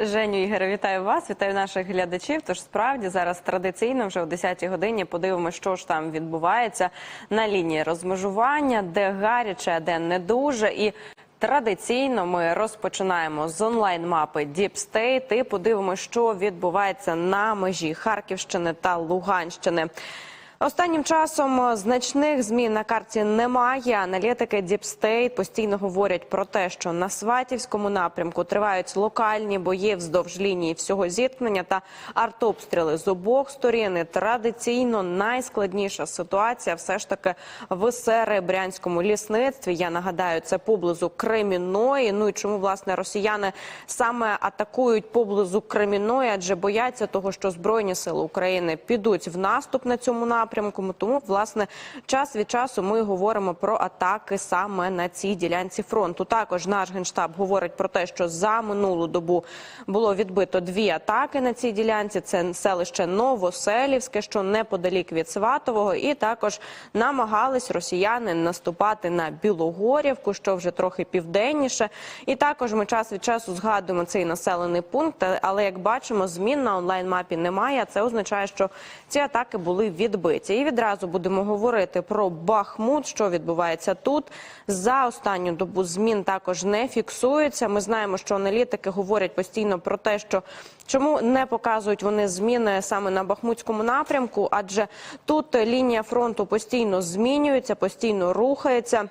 Женю Ігоре, вітаю вас, вітаю наших глядачів. Тож справді зараз традиційно вже о 10-й годині подивимося, що ж там відбувається на лінії розмежування, де гаряче, а де не дуже. І традиційно ми розпочинаємо з онлайн-мапи Deep State і подивимося, що відбувається на межі Харківщини та Луганщини. Останнім часом значних змін на карті немає. Аналітики State постійно говорять про те, що на Сватівському напрямку тривають локальні бої вздовж лінії всього зіткнення та артобстріли з обох сторін. Традиційно найскладніша ситуація все ж таки в Серебрянському лісництві. Я нагадаю, це поблизу Кремінної. Ну і чому власне росіяни саме атакують поблизу Кремінної, адже бояться того, що збройні сили України підуть в наступ на цьому напрямку. Тому власне час від часу ми говоримо про атаки саме на цій ділянці фронту. Також наш генштаб говорить про те, що за минулу добу було відбито дві атаки на цій ділянці. Це селище Новоселівське, що неподалік від Сватового, і також намагались росіяни наступати на Білогорівку, що вже трохи південніше. І також ми час від часу згадуємо цей населений пункт. Але як бачимо, змін на онлайн мапі немає. Це означає, що ці атаки були відбиті. І відразу будемо говорити про Бахмут, що відбувається тут. За останню добу змін також не фіксується. Ми знаємо, що аналітики говорять постійно про те, що чому не показують вони зміни саме на Бахмутському напрямку, адже тут лінія фронту постійно змінюється, постійно рухається.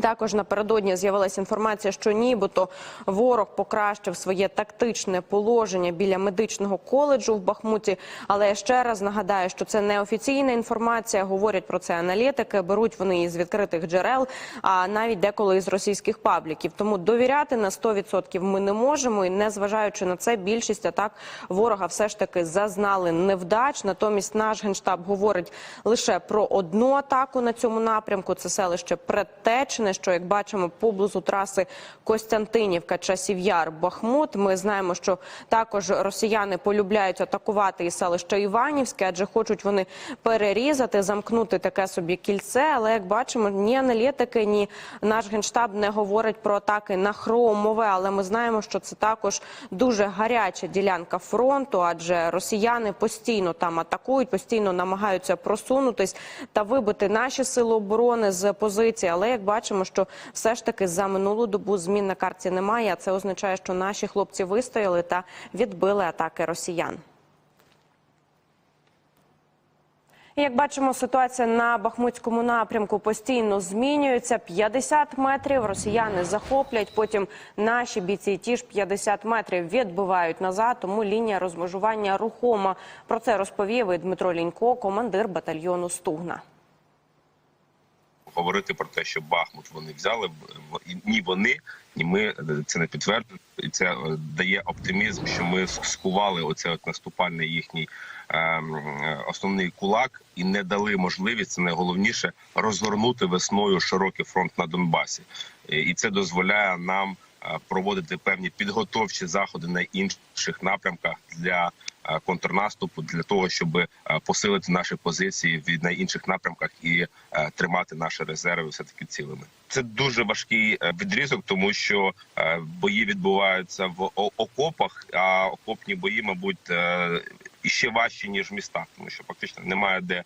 Також напередодні з'явилася інформація, що нібито ворог покращив своє тактичне положення біля медичного коледжу в Бахмуті. Але я ще раз нагадаю, що це не офіційна інформація. Говорять про це аналітики. Беруть вони із відкритих джерел, а навіть деколи із російських пабліків. Тому довіряти на 100% ми не можемо. І незважаючи на це, більшість атак ворога все ж таки зазнали невдач. Натомість наш генштаб говорить лише про одну атаку на цьому напрямку. Це селище Предтечне, що як бачимо поблизу траси Костянтинівка, Часів Яр, Бахмут. Ми знаємо, що також росіяни полюбляють атакувати і селище Іванівське, адже хочуть вони перерізати, замкнути таке собі кільце. Але як бачимо, ні аналітики, ні наш генштаб не говорять про атаки на Хромове. Але ми знаємо, що це також дуже гаряча ділянка фронту, адже росіяни постійно там атакують, постійно намагаються просунутись та вибити наші сили оборони з позиції. Але як бачимо, що все ж таки за минулу добу змін на карті немає. А це означає, що наші хлопці вистояли та відбили атаки росіян. Як бачимо, ситуація на Бахмутському напрямку постійно змінюється. 50 метрів росіяни захоплять. Потім наші бійці ті ж 50 метрів відбивають назад. Тому лінія розмежування рухома. Про це розповів і Дмитро Лінько, командир батальйону Стугна. Говорити про те, що Бахмут вони взяли ні вони, ні ми це не підтвердили. І це е, дає оптимізм, що ми скували оце от наступальний їхній ем, е, основний кулак і не дали можливість це найголовніше розгорнути весною широкий фронт на Донбасі, І- це дозволяє нам е, проводити певні підготовчі заходи на інших напрямках для е, контрнаступу для того, щоб е, посилити наші позиції від на інших напрямках і е, тримати наші резерви все таки цілими. Це дуже важкий е, відрізок, тому що е, бої відбуваються в окопах, а окопні бої, мабуть, е, іще важчі ніж в містах, тому що фактично немає де.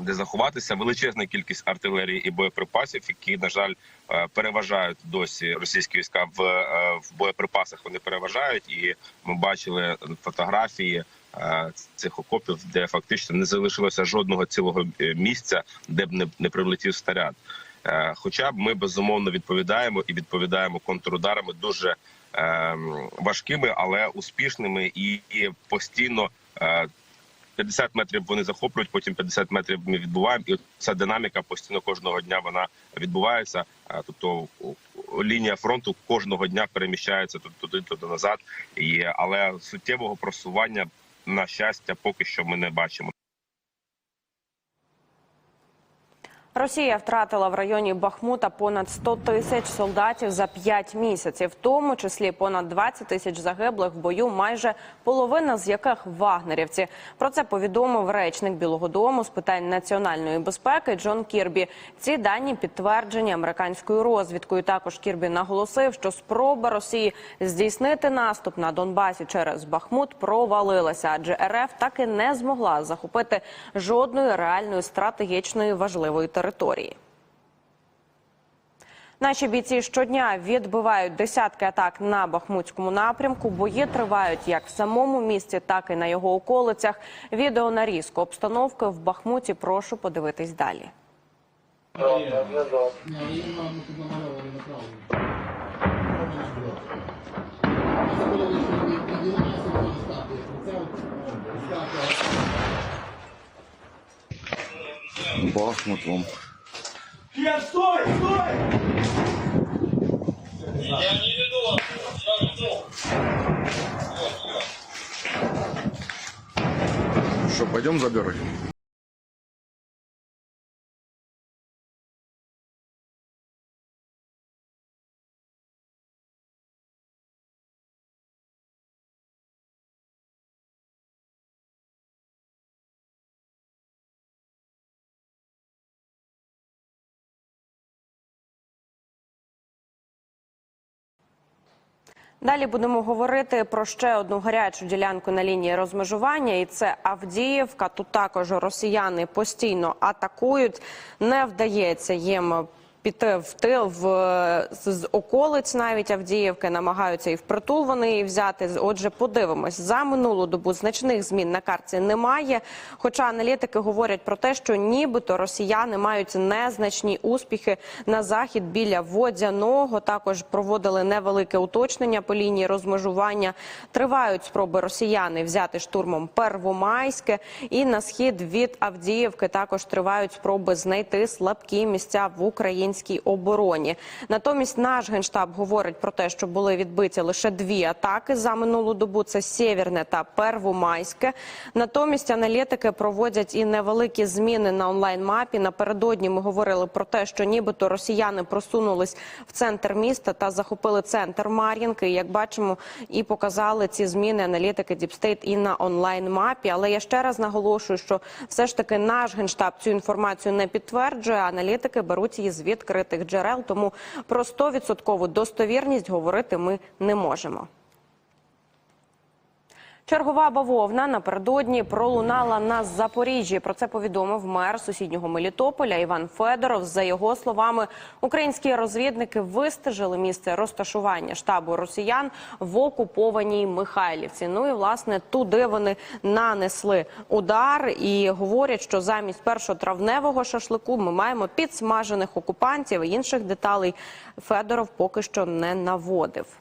Де заховатися величезна кількість артилерії і боєприпасів, які на жаль е, переважають досі російські війська в, е, в боєприпасах. Вони переважають, і ми бачили фотографії е, цих окопів, де фактично не залишилося жодного цілого місця, де б не, не прилетів снаряд. Хоча б ми безумовно відповідаємо і відповідаємо контрударами дуже важкими, але успішними і, і постійно. 50 метрів вони захоплюють, потім 50 метрів ми відбуваємо, і ця динаміка постійно кожного дня вона відбувається. Тобто лінія фронту кожного дня переміщається туди, туди назад. І, але суттєвого просування на щастя поки що ми не бачимо. Росія втратила в районі Бахмута понад 100 тисяч солдатів за 5 місяців, в тому числі понад 20 тисяч загиблих в бою, майже половина з яких вагнерівці. Про це повідомив речник Білого Дому з питань національної безпеки Джон Кірбі. Ці дані підтверджені американською розвідкою. Також Кірбі наголосив, що спроба Росії здійснити наступ на Донбасі через Бахмут провалилася, адже РФ так і не змогла захопити жодної реальної стратегічної важливої території. Наші бійці щодня відбивають десятки атак на Бахмутському напрямку. Бої тривають як в самому місті, так і на його околицях. Відео нарізку обстановки в Бахмуті. Прошу подивитись далі. вам бахнут стой, стой! Я не веду вас, я веду. Что, пойдем заберем? Далі будемо говорити про ще одну гарячу ділянку на лінії розмежування, і це Авдіївка. Тут також росіяни постійно атакують. Не вдається їм піти в тил в з- околиць навіть Авдіївки, намагаються і впритул вони її взяти. Отже, подивимось за минулу добу значних змін на карті немає. Хоча аналітики говорять про те, що нібито росіяни мають незначні успіхи на захід біля водяного. Також проводили невелике уточнення по лінії розмежування. Тривають спроби росіяни взяти штурмом Первомайське, і на схід від Авдіївки також тривають спроби знайти слабкі місця в українській обороні. Натомість наш генштаб говорить про те, що були відбиті лише дві атаки за минулу добу. Це Сєвєрне та Первомайське. Натомість аналітики проводять і невеликі зміни на онлайн-мапі. Напередодні ми говорили про те, що нібито росіяни просунулись в центр міста та захопили центр Мар'їнки. Як бачимо, і показали ці зміни аналітики Діпстейт і на онлайн-мапі. Але я ще раз наголошую, що все ж таки наш генштаб цю інформацію не підтверджує. Аналітики беруть її з відкритих джерел. Тому про 100% достовірність говорити ми не можемо. Чергова бавовна напередодні пролунала на Запоріжжі. Про це повідомив мер сусіднього Мелітополя Іван Федоров. За його словами, українські розвідники вистежили місце розташування штабу росіян в окупованій Михайлівці. Ну і власне туди вони нанесли удар і говорять, що замість першотравневого шашлику ми маємо підсмажених окупантів інших деталей. Федоров поки що не наводив.